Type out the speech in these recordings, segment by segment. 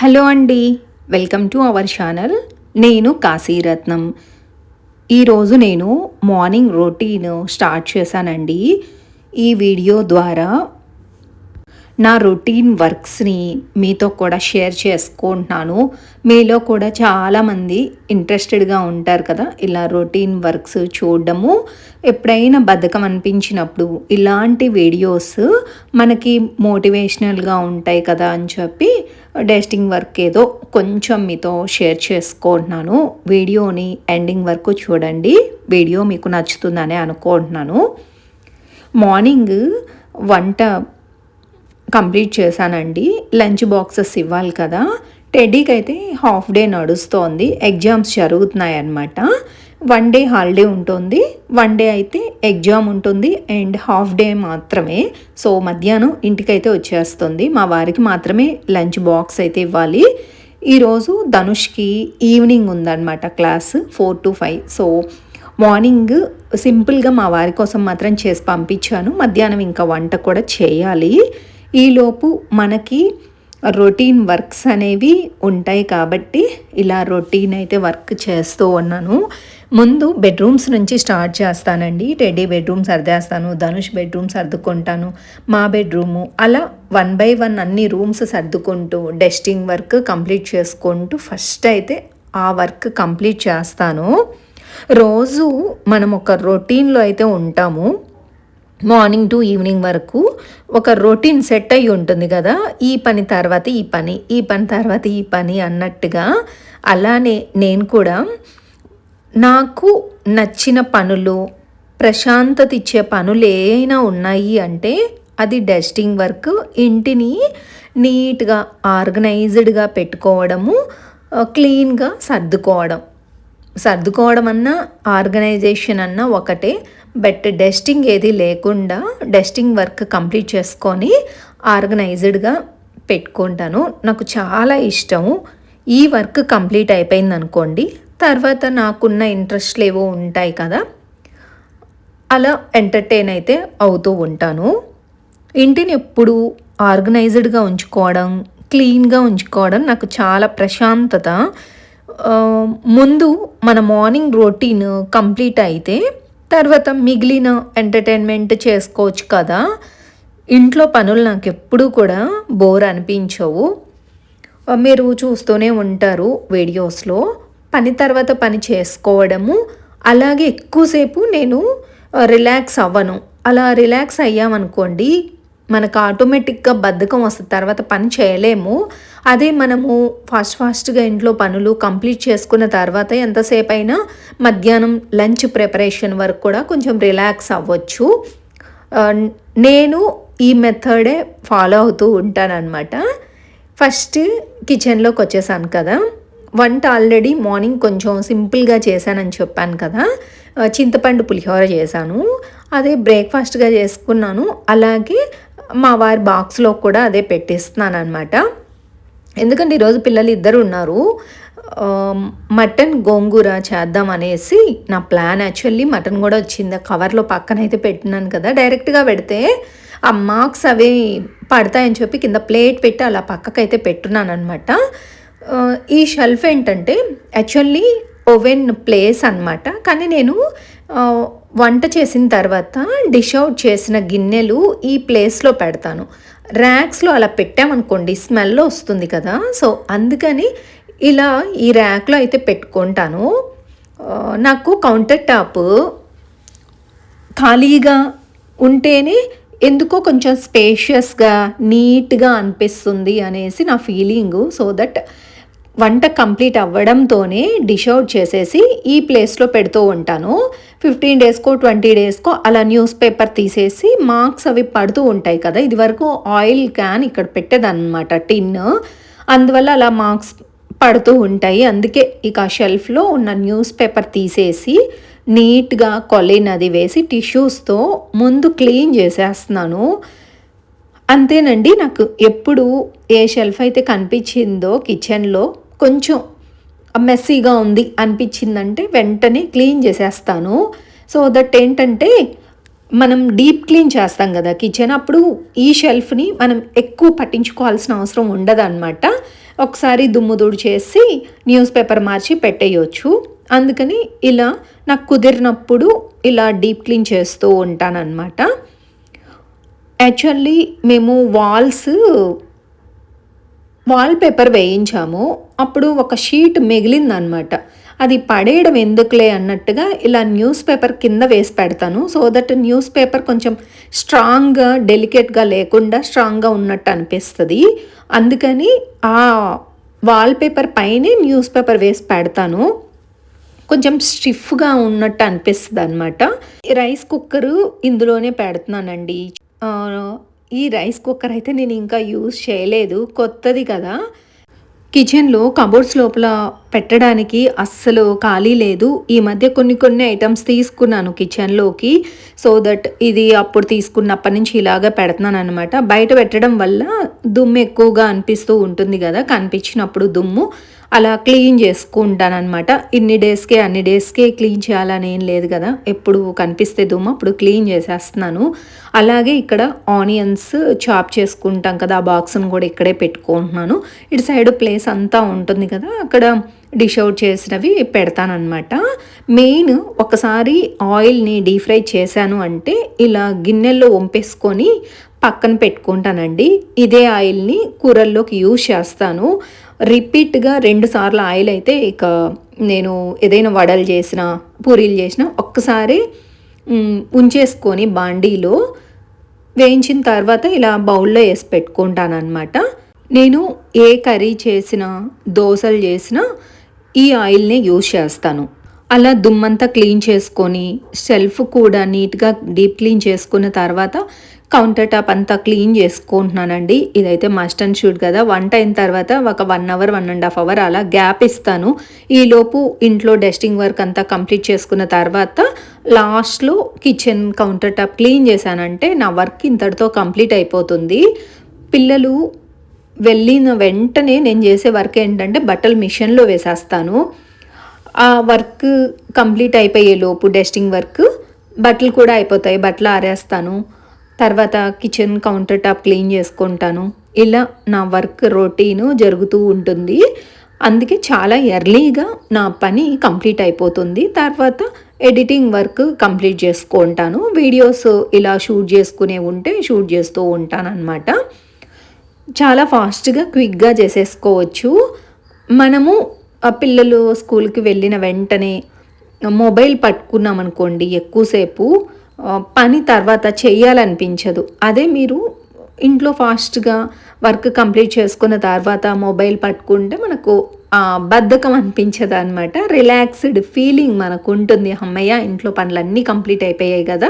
Hello అండి. Welcome to our channel. నేను కాశీరత్నం ఈరోజు నేను మార్నింగ్ రొటీన్ స్టార్ట్ చేశానండి. ఈ వీడియో ద్వారా నా రొటీన్ వర్క్స్ని మీతో కూడా షేర్ చేసుకుంటున్నాను. మీలో కూడా చాలామంది ఇంట్రెస్టెడ్గా ఉంటారు కదా ఇలా రొటీన్ వర్క్స్ చూడడము. ఎప్పుడైనా బద్ధకం అనిపించినప్పుడు ఇలాంటి వీడియోస్ మనకి మోటివేషనల్గా ఉంటాయి కదా అని చెప్పి డెస్టింగ్ వర్క్ ఏదో కొంచెం మీతో షేర్ చేసుకుంటున్నాను. వీడియోని ఎండింగ్ వరకు చూడండి. వీడియో మీకు నచ్చుతుందని అనుకుంటున్నాను. మార్నింగ్ వంట కంప్లీట్ చేశానండి. లంచ్ బాక్సెస్ ఇవ్వాలి కదా. టెడ్డీకి అయితే హాఫ్ డే నడుస్తోంది. ఎగ్జామ్స్ జరుగుతున్నాయి అన్నమాట వన్ డే హాలిడే ఉంటుంది. వన్ డే అయితే ఎగ్జామ్ ఉంటుంది. అండ్ హాఫ్ డే మాత్రమే. సో మధ్యాహ్నం ఇంటికైతే వచ్చేస్తుంది. మా వారికి మాత్రమే లంచ్ బాక్స్ అయితే ఇవ్వాలి. ఈరోజు ధనుష్కి ఈవినింగ్ ఉందన్నమాట class four to five. So morning సింపుల్గా మా వారి కోసం మాత్రం చేసి పంపించాను. మధ్యాహ్నం ఇంకా వంట కూడా చేయాలి. ఈలోపు మనకి రొటీన్ వర్క్స్ అనేవి ఉంటాయి కాబట్టి ఇలా రొటీన్ అయితే వర్క్ చేస్తూ ఉన్నాను. ముందు బెడ్రూమ్స్ నుంచి స్టార్ట్ చేస్తానండి. టెడ్డీ బెడ్రూమ్ సర్దేస్తాను ధనుష్ బెడ్రూమ్ సర్దుకుంటాను మా బెడ్రూము అలా వన్ బై వన్ అన్ని రూమ్స్ సర్దుకుంటూ డస్టింగ్ వర్క్ కంప్లీట్ చేసుకుంటూ ఫస్ట్ అయితే ఆ వర్క్ కంప్లీట్ చేస్తాను. రోజు మనం ఒక రొటీన్లో అయితే ఉంటాము. మార్నింగ్ టు ఈవినింగ్ వరకు ఒక రొటీన్ సెట్ అయి ఉంటుంది కదా. ఈ పని తర్వాత ఈ పని ఈ పని తర్వాత ఈ పని అన్నట్టుగా అలానే నేను కూడా నాకు నచ్చిన పనులు ప్రశాంతత ఇచ్చే పనులు ఏమైనా ఉన్నాయి అంటే అది డస్టింగ్ వర్క్ ఇంటిని నీట్గా ఆర్గనైజ్డ్గా పెట్టుకోవడము క్లీన్గా సర్దుకోవడం. సర్దుకోవడం అన్నా ఆర్గనైజేషన్ అన్నా ఒకటే. బట్ డస్టింగ్ ఏది లేకుండా డస్టింగ్ వర్క్ కంప్లీట్ చేసుకొని ఆర్గనైజ్డ్గా పెట్టుకుంటాను. నాకు చాలా ఇష్టం. ఈ వర్క్ కంప్లీట్ అయిపోయింది అనుకోండి తర్వాత నాకున్న ఇంట్రెస్ట్లు ఏవో ఉంటాయి కదా అలా ఎంటర్టైన్ అయితే అవుతూ ఉంటాను. ఇంటిని ఎప్పుడు ఆర్గనైజ్డ్గా ఉంచుకోవడం క్లీన్గా ఉంచుకోవడం నాకు చాలా ప్రశాంతత. ముందు మన మార్నింగ్ రొటీన్ కంప్లీట్ అయితే తర్వాత మిగిలిన ఎంటర్టైన్మెంట్ చేసుకోవచ్చు కదా. ఇంట్లో పనులు నాకు ఎప్పుడూ కూడా బోర్ అనిపించవు. మీరు చూస్తూనే ఉంటారు వీడియోస్లో. పని తర్వాత పని చేసుకోవడము. అలాగే ఎక్కువసేపు నేను రిలాక్స్ అవ్వను. అలా రిలాక్స్ అయ్యామనుకోండి మనకు ఆటోమేటిక్గా బద్ధకం వస్తుంది తర్వాత పని చేయలేము. అదే మనము ఫాస్ట్ ఫాస్ట్గా ఇంట్లో పనులు కంప్లీట్ చేసుకున్న తర్వాత ఎంతసేపు అయినా మధ్యాహ్నం లంచ్ ప్రిపరేషన్ వరకు కూడా కొంచెం రిలాక్స్ అవ్వచ్చు. నేను ఈ మెథడే ఫాలో అవుతూ ఉంటానన్నమాట. ఫస్ట్ కిచెన్లోకి వచ్చేసాను కదా. వంట ఆల్రెడీ మార్నింగ్ కొంచెం సింపుల్గా చేశానని చెప్పాను కదా. చింతపండు పులిహోర చేశాను. అదే బ్రేక్ఫాస్ట్గా చేసుకున్నాను. అలాగే మా వారి బాక్స్లో కూడా అదే పెట్టిస్తున్నాను అనమాట ఎందుకంటే ఈరోజు పిల్లలు ఇద్దరు ఉన్నారు. మటన్ గోంగూర చేద్దాం అనేసి నా ప్లాన్ యాక్చువల్లీ మటన్ కూడా వచ్చింది. కవర్లో పక్కన అయితే పెట్టినాను కదా డైరెక్ట్గా పెడితే ఆ మార్క్స్ అవి పడతాయని చెప్పి కింద ప్లేట్ పెట్టి అలా పక్కకైతే పెట్టున్నాను అనమాట ఈ షెల్ఫ్ ఏంటంటే యాక్చువల్లీ ఓవెన్ ప్లేస్ అనమాట కానీ నేను వంట చేసిన తర్వాత డిష్ అవుట్ చేసిన గిన్నెలు ఈ ప్లేస్లో పెడతాను. ర్యాక్స్లో అలా పెట్టామనుకోండి స్మెల్ వస్తుంది కదా. సో అందుకని ఇలా ఈ ర్యాక్లో అయితే పెట్టుకుంటాను. నాకు కౌంటర్ టాప్ ఖాళీగా ఉంటేనే ఎందుకో కొంచెం స్పేషియస్గా నీట్గా అనిపిస్తుంది అనేసి నా ఫీలింగు సో దట్ వంట కంప్లీట్ అవ్వడంతోనే డిష్ అవుట్ చేసేసి ఈ ప్లేస్లో పెడుతూ ఉంటాను. ఫిఫ్టీన్ డేస్కో ట్వంటీ డేస్కో అలా న్యూస్ పేపర్ తీసేసి మార్క్స్ అవి పడుతూ ఉంటాయి కదా. ఇదివరకు ఆయిల్ క్యాన్ ఇక్కడ పెట్టేదన్నమాట టిన్. అందువల్ల అలా మార్క్స్ పడుతూ ఉంటాయి. అందుకే ఇక షెల్ఫ్లో ఉన్న న్యూస్ పేపర్ తీసేసి నీట్గా కొలిన్ అది వేసి టిష్యూస్తో ముందు క్లీన్ చేసేస్తున్నాను. అంతేనండి నాకు ఎప్పుడు ఏ షెల్ఫ్ అయితే కనిపించిందో కిచెన్లో కొంచెం మెస్సీగా ఉంది అనిపించిందంటే వెంటనే క్లీన్ చేసేస్తాను. సో దట్ ఏంటంటే మనం డీప్ క్లీన్ చేస్తాం కదా కిచెన్ అప్పుడు ఈ షెల్ఫ్ని మనం ఎక్కువ పట్టించుకోవాల్సిన అవసరం ఉండదన్నమాట. ఒకసారి దుమ్ము దుడు చేసి న్యూస్ పేపర్ మార్చి పెట్టేయచ్చు. అందుకని ఇలా నాకు కుదిరినప్పుడు ఇలా డీప్ క్లీన్ చేస్తూ ఉంటానన్నమాట. యాక్చువల్లీ మేము వాల్స్ వాల్ పేపర్ వేయించాము. అప్పుడు ఒక షీట్ మిగిలిందనమాట అది పడేయడం ఎందుకులే అన్నట్టుగా ఇలా న్యూస్ పేపర్ కింద వేసి పెడతాను. సో దట్ న్యూస్ పేపర్ కొంచెం స్ట్రాంగ్గా డెలికేట్గా లేకుండా స్ట్రాంగ్గా ఉన్నట్టు అనిపిస్తుంది. అందుకని ఆ వాల్ పేపర్ పైనే న్యూస్ పేపర్ వేసి పెడతాను. కొంచెం స్టిఫ్గా ఉన్నట్టు అనిపిస్తుంది అనమాట రైస్ కుక్కరు ఇందులోనే పెడుతున్నానండి. ఈ రైస్ కుక్కర్ అయితే నేను ఇంకా యూజ్ చేయలేదు. కొత్తది కదా. కిచెన్లో కబోర్డ్స్ లోపల పెట్టడానికి అస్సలు ఖాళీ లేదు. ఈ మధ్య కొన్ని కొన్ని ఐటమ్స్ తీసుకున్నాను కిచెన్లోకి. సో దట్ ఇది అప్పుడు తీసుకున్నప్పటి నుంచి ఇలాగ పెడుతున్నాను అనమాట బయట పెట్టడం వల్ల దుమ్ము ఎక్కువగా అనిపిస్తూ ఉంటుంది కదా. కనిపించినప్పుడు దుమ్ము. అలా క్లీన్ చేసుకుంటాను అనమాట ఇన్ని డేస్కే అన్ని డేస్కే క్లీన్ చేయాలని ఏం లేదు కదా. ఎప్పుడు కనిపిస్తే దుమ్మ అప్పుడు క్లీన్ చేసేస్తున్నాను. అలాగే ఇక్కడ ఆనియన్స్ చాప్ చేసుకుంటాం కదా ఆ బాక్స్ను కూడా ఇక్కడే పెట్టుకుంటున్నాను. ఇటు సైడ్ ప్లేస్ అంతా ఉంటుంది కదా అక్కడ డిష్ అవుట్ చేసినవి పెడతానమాట మెయిన్ ఒకసారి ఆయిల్ని డీప్ ఫ్రై చేశాను అంటే ఇలా గిన్నెల్లో వంపేసుకొని పక్కన పెట్టుకుంటానండి. ఇదే ఆయిల్ని కూరల్లోకి యూజ్ చేస్తాను. రిపీట్గా రెండు సార్లు ఆయిల్ అయితే ఇక నేను ఏదైనా వడలు చేసిన పూరీలు చేసిన ఒక్కసారి ఉంచేసుకొని బాండీలో వేయించిన తర్వాత ఇలా బౌల్లో వేసి పెట్టుకుంటానమాట నేను ఏ కర్రీ చేసినా దోశలు చేసినా ఈ ఆయిల్ని యూజ్ చేస్తాను. అలా దుమ్మంతా క్లీన్ చేసుకొని షెల్ఫ్ కూడా నీట్గా డీప్ క్లీన్ చేసుకున్న తర్వాత కౌంటర్ టాప్ అంతా క్లీన్ చేసుకుంటున్నానండి. ఇదైతే మస్ట్ అండ్ షూట్ కదా. వంట అయిన తర్వాత ఒక one hour one and half hour అలా గ్యాప్ ఇస్తాను. ఈలోపు ఇంట్లో డస్టింగ్ వర్క్ అంతా కంప్లీట్ చేసుకున్న తర్వాత లాస్ట్లో కిచెన్ కౌంటర్ టాప్ క్లీన్ చేశానంటే నా వర్క్ ఇంతటితో కంప్లీట్ అయిపోతుంది. పిల్లలు వెళ్ళిన వెంటనే నేను చేసే వర్క్ ఏంటంటే బట్టలు మిషన్లో వేసేస్తాను. ఆ వర్క్ కంప్లీట్ అయిపోయే లోపు డస్టింగ్ వర్క్ బట్టలు కూడా అయిపోతాయి. బట్టలు ఆరేస్తాను. తర్వాత కిచెన్ కౌంటర్ టాప్ క్లీన్ చేసుకుంటాను. ఇలా నా వర్క్ రొటీను జరుగుతూ ఉంటుంది. అందుకే చాలా ఎర్లీగా నా పని కంప్లీట్ అయిపోతుంది. తర్వాత ఎడిటింగ్ వర్క్ కంప్లీట్ చేసుకుంటాను. వీడియోస్ ఇలా షూట్ చేసుకునే ఉంటే షూట్ చేస్తూ ఉంటానన్నమాట. చాలా ఫాస్ట్గా క్విక్గా చేసేసుకోవచ్చు. మనము పిల్లలు స్కూల్కి వెళ్ళిన వెంటనే మొబైల్ పట్టుకున్నాం అనుకోండి ఎక్కువసేపు పని తర్వాత చేయాలనిపించదు. అదే మీరు ఇంట్లో ఫాస్ట్గా వర్క్ కంప్లీట్ చేసుకున్న తర్వాత మొబైల్ పట్టుకుంటే మనకు బద్ధకం అనిపించదు అనమాట రిలాక్స్డ్ ఫీలింగ్ మనకు ఉంటుంది అమ్మయ్య ఇంట్లో పనులన్నీ కంప్లీట్ అయిపోయాయి కదా.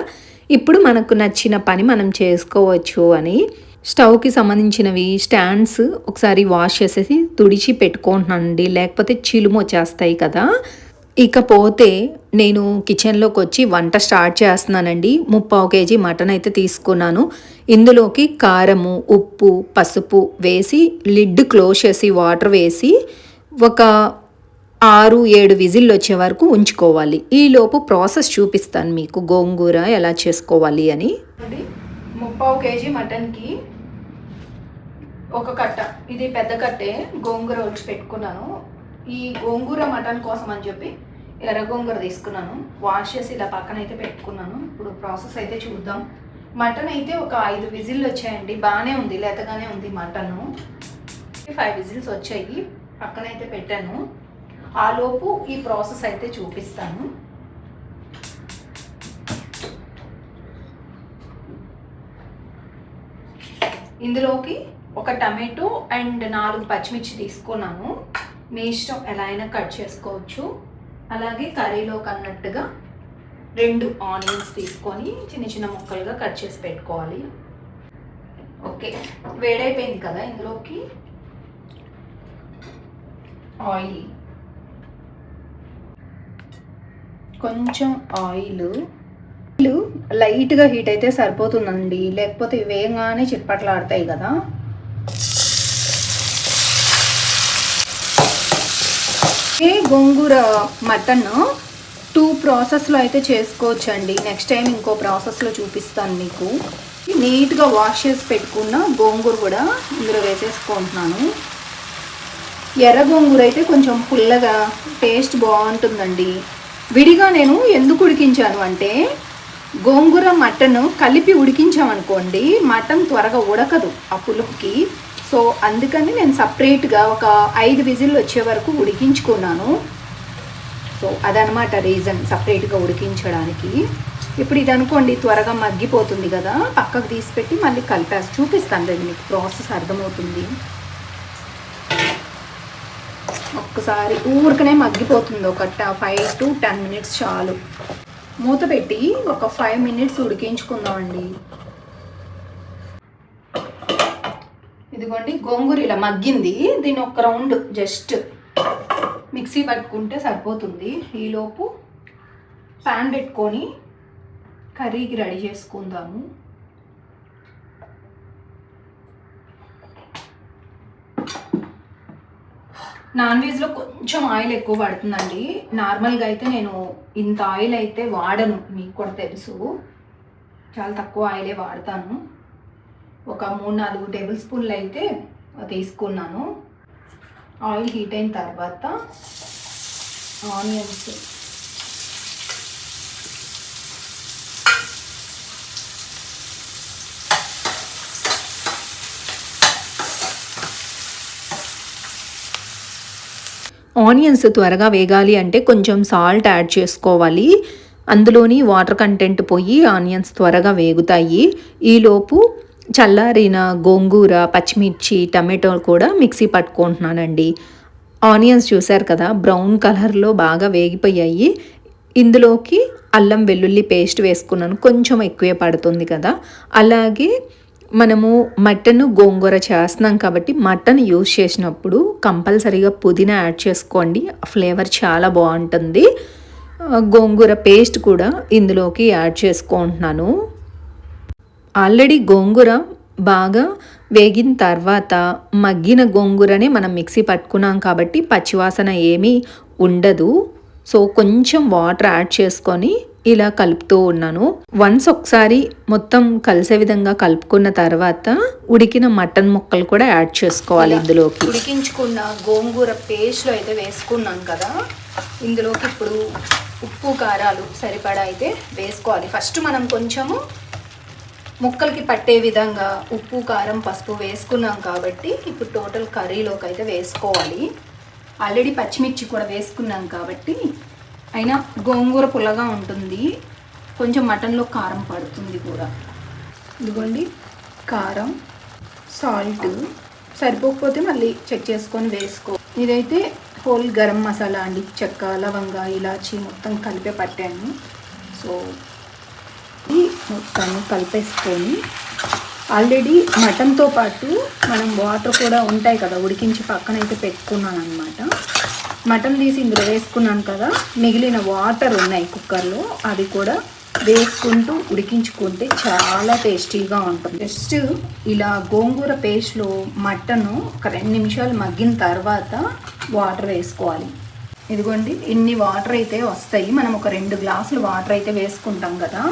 ఇప్పుడు మనకు నచ్చిన పని మనం చేసుకోవచ్చు అని స్టవ్కి సంబంధించినవి స్టాండ్స్ ఒకసారి వాష్ చేసేసి తుడిచి పెట్టుకుంటున్నానండి లేకపోతే చిలుము వచ్చేస్తాయి కదా. ఇకపోతే నేను కిచెన్లోకి వచ్చి వంట స్టార్ట్ చేస్తున్నానండి. ముప్పావు కేజీ మటన్ అయితే తీసుకున్నాను. ఇందులోకి కారము ఉప్పు పసుపు వేసి లిడ్ క్లోజ్ చేసి వాటర్ వేసి ఒక ఆరు ఏడు విజిల్లు వచ్చే వరకు ఉంచుకోవాలి. ఈలోపు ప్రాసెస్ చూపిస్తాను మీకు. గోంగూర ఎలా చేసుకోవాలి అని. ముప్పావు కేజీ మటన్కి ఒక కట్ట. ఇది పెద్ద కట్టే. గోంగూర వచ్చి పెట్టుకున్నాను. ఈ గోంగూర మటన్ కోసం అని చెప్పి ఎర్ర గోంగూర తీసుకున్నాను. వాష్ చేసి ఇలా పక్కన అయితే పెట్టుకున్నాను. ఇప్పుడు ప్రాసెస్ అయితే చూద్దాం. మటన్ అయితే ఒక ఐదు విజిల్లు వచ్చాయండి. బాగానే ఉంది లేతగానే ఉంది మటన్ ఫైవ్ విజిల్స్ వచ్చాయి. పక్కన అయితే పెట్టాను ఆలోపు ఈ ప్రాసెస్ అయితే చూపిస్తాను. ఇందులోకి ఒక టమాటో అండ్ నాలుగు పచ్చిమిర్చి తీసుకున్నాను. మీ ఇష్టం ఎలా అయినా కట్ చేసుకోవచ్చు. అలాగే కర్రీలోకి అన్నట్టుగా రెండు ఆనియన్స్ తీసుకొని చిన్న చిన్న ముక్కలుగా కట్ చేసి పెట్టుకోవాలి. ఓకే వేడైపోయింది కదా ఇందులోకి? ఆయిల్. కొంచెం ఆయిల్. లైట్గా హీట్ అయితే సరిపోతుందండి. లేకపోతే వేగంగానే చిట్పట్లాడతాయి కదా? ఏ గోంగూర మటన్. టూ ప్రాసెస్లో అయితే చేసుకోవచ్చండి. నెక్స్ట్ టైం ఇంకో ప్రాసెస్లో చూపిస్తాను మీకు. నీట్గా వాష్ చేసి పెట్టుకున్న గోంగూర కూడా ఇందులో వేసేసుకుంటున్నాను. ఎర్ర గోంగూర అయితే కొంచెం పుల్లగా టేస్ట్ బాగుంటుందండి. విడిగా నేను ఎందుకు ఉడికించాను అంటే గోంగూర మటన్ కలిపి ఉడికించామనుకోండి మటన్ త్వరగా ఉడకదు ఆ పులుపుకి. సో అందుకని నేను సపరేట్గా ఒక ఐదు విజిల్ వచ్చే వరకు ఉడికించుకున్నాను. సో అదనమాట రీజన్ సపరేట్గా ఉడికించడానికి. ఇప్పుడు ఇది అనుకోండి త్వరగా మగ్గిపోతుంది కదా పక్కకు తీసి పెట్టి మళ్ళీ కలిపేసి చూపిస్తాను రండి మీకు ప్రాసెస్ అర్థమవుతుంది. ఒక్కసారి ఊరికనే మగ్గిపోతుంది ఒక ఫైవ్ టు టెన్ మినిట్స్ చాలు. మూత పెట్టి ఒక ఫైవ్ మినిట్స్ ఉడికించుకుందామండి. ఇదిగోండి గోంగూర ఇలా మగ్గింది. దీని ఒక రౌండ్ జస్ట్ మిక్సీ పట్టుకుంటే సరిపోతుంది. ఈలోపు ప్యాన్ పెట్టుకొని కర్రీకి రెడీ చేసుకుందాము. నాన్ వెజ్లో కొంచెం ఆయిల్ ఎక్కువ పడుతుందండి. నార్మల్గా అయితే నేను ఇంత ఆయిల్ అయితే వాడను మీకు కూడా తెలుసు. చాలా తక్కువ ఆయిలే వాడతాను. ఒక మూడు నాలుగు టేబుల్ స్పూన్లు అయితే తీసుకున్నాను. ఆయిల్ హీట్ అయిన తర్వాత ఆనియన్స్. ఆనియన్స్ త్వరగా వేగాలి అంటే కొంచెం సాల్ట్ యాడ్ చేసుకోవాలి. అందులోని వాటర్ కంటెంట్ పోయి ఆనియన్స్ త్వరగా వేగుతాయి. ఈలోపు చల్లారిన గోంగూర పచ్చిమిర్చి టమాటో కూడా మిక్సీ పట్టుకుంటున్నానండి. ఆనియన్స్ చూసారు కదా బ్రౌన్ కలర్లో బాగా వేగిపోయాయి. ఇందులోకి అల్లం వెల్లుల్లి పేస్ట్ వేసుకున్నాను కొంచెం ఎక్కువే పడుతుంది కదా. అలాగే మనము మటన్ గోంగూర చేస్తున్నాం కాబట్టి మటన్ యూజ్ చేసినప్పుడు కంపల్సరీగా పుదీనా యాడ్ చేసుకోండి ఫ్లేవర్ చాలా బాగుంటుంది. గోంగూర పేస్ట్ కూడా ఇందులోకి యాడ్ చేసుకుంటున్నాను. ఆల్రెడీ గోంగూర బాగా వేగిన తర్వాత మగ్గిన గోంగూరనే మనం మిక్సీ పట్టుకున్నాం కాబట్టి పచ్చివాసన ఏమీ ఉండదు. సో కొంచెం వాటర్ యాడ్ చేసుకొని ఇలా కలుపుతూ ఉన్నాను. వన్స్ ఒకసారి మొత్తం కలిసే విధంగా కలుపుకున్న తర్వాత ఉడికిన మటన్ ముక్కలు కూడా యాడ్ చేసుకోవాలి ఇందులోకి. ఉడికించుకున్న గోంగూర పేస్ట్లో అయితే వేసుకున్నాం కదా ఇందులోకి ఇప్పుడు ఉప్పు కారాలు సరిపడా అయితే వేసుకోవాలి. ఫస్ట్ మనం కొంచెము ముక్కలకి పట్టే విధంగా ఉప్పు కారం పసుపు వేసుకున్నాం కాబట్టి ఇప్పుడు టోటల్ కర్రీలోకి అయితే వేసుకోవాలి. ఆల్రెడీ పచ్చిమిర్చి కూడా వేసుకున్నాం కాబట్టి అయినా గోంగూర పుల్లగా ఉంటుంది. కొంచెం మటన్లో కారం పడుతుంది కూడా. ఇదిగోండి కారం సాల్ట్ సరిపోకపోతే మళ్ళీ చెక్ చేసుకొని వేసుకో. ఇదైతే హోల్ గరం మసాలా అండి. చెక్క లవంగా ఇలాచి మొత్తం కలిపే పట్టాను సో మొత్తాన్ని కలిపేసుకొని ఆల్రెడీ మటన్తో పాటు మనం వాటర్ కూడా ఉంటాయి కదా ఉడికించి పక్కన అయితే పెట్టుకున్నాను అనమాట మటన్ తీసి ఇందులో వేసుకున్నాను కదా మిగిలిన వాటర్ ఉన్నాయి కుక్కర్లో అది కూడా వేసుకుంటూ ఉడికించుకుంటే చాలా టేస్టీగా ఉంటుంది. జస్ట్ ఇలా గోంగూర పేస్ట్లో మటన్ ఒక రెండు నిమిషాలు మగ్గిన తర్వాత వాటర్ వేసుకోవాలి. ఇదిగోండి ఇన్ని వాటర్ అయితే వస్తాయి. మనం ఒక రెండు గ్లాసులు వాటర్ అయితే వేసుకుంటాం కదా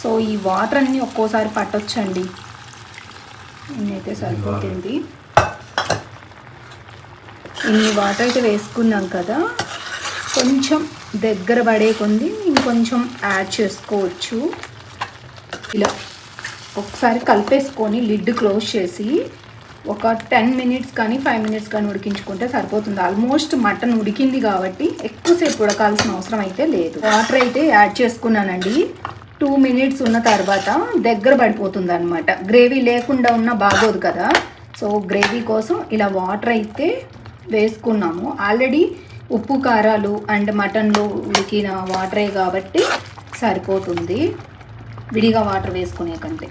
సో ఈ వాటర్ అన్నీ ఒక్కోసారి పట్టొచ్చండి. అయితే సరిపోతుంది. ఇన్ని వాటర్ అయితే వేసుకున్నాం కదా. కొంచెం దగ్గర పడే కొంది ఇంకొంచెం యాడ్ చేసుకోవచ్చు. ఇలా ఒకసారి కలిపేసుకొని లిడ్ క్లోజ్ చేసి ఒక టెన్ మినిట్స్ కానీ ఫైవ్ మినిట్స్ కానీ ఉడికించుకుంటే సరిపోతుంది. ఆల్మోస్ట్ మటన్ ఉడికింది కాబట్టి ఎక్కువసేపు ఉడకాల్సిన అవసరం అయితే లేదు. వాటర్ అయితే యాడ్ చేసుకున్నానండి. టూ మినిట్స్ ఉన్న తర్వాత దగ్గర పడిపోతుంది అనమాట గ్రేవీ లేకుండా ఉన్న బాగోదు కదా. సో గ్రేవీ కోసం ఇలా వాటర్ అయితే వేసుకున్నాము. ఆల్రెడీ ఉప్పు కారాలు అండ్ మటన్లో ఉడికిన వాటరే కాబట్టి సరిపోతుంది. విడిగా వాటర్ వేసుకునే కంటే.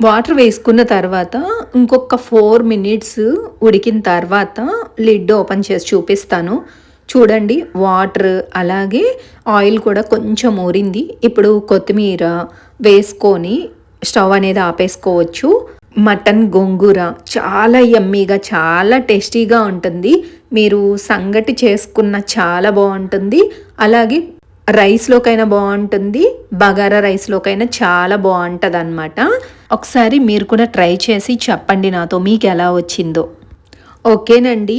వాటర్ వేసుకున్న తర్వాత ఇంకొక ఫోర్ మినిట్స్ ఉడికిన తర్వాత లిడ్ ఓపెన్ చేసి చూపిస్తాను. చూడండి వాటర్ అలాగే ఆయిల్ కూడా కొంచెం ఊరింది. ఇప్పుడు కొత్తిమీర వేసుకొని స్టవ్ అనేది ఆపేసుకోవచ్చు. మటన్ గొంగూర చాలా యమ్మీగా చాలా టేస్టీగా ఉంటుంది. మీరు సంగటి చేసుకున్న చాలా బాగుంటుంది. అలాగే రైస్లోకైనా బాగుంటుంది. బగారా రైస్లోకైనా చాలా బాగుంటుంది అనమాట ఒకసారి మీరు కూడా ట్రై చేసి చెప్పండి నాతో మీకు ఎలా వచ్చిందో. ఓకేనండి.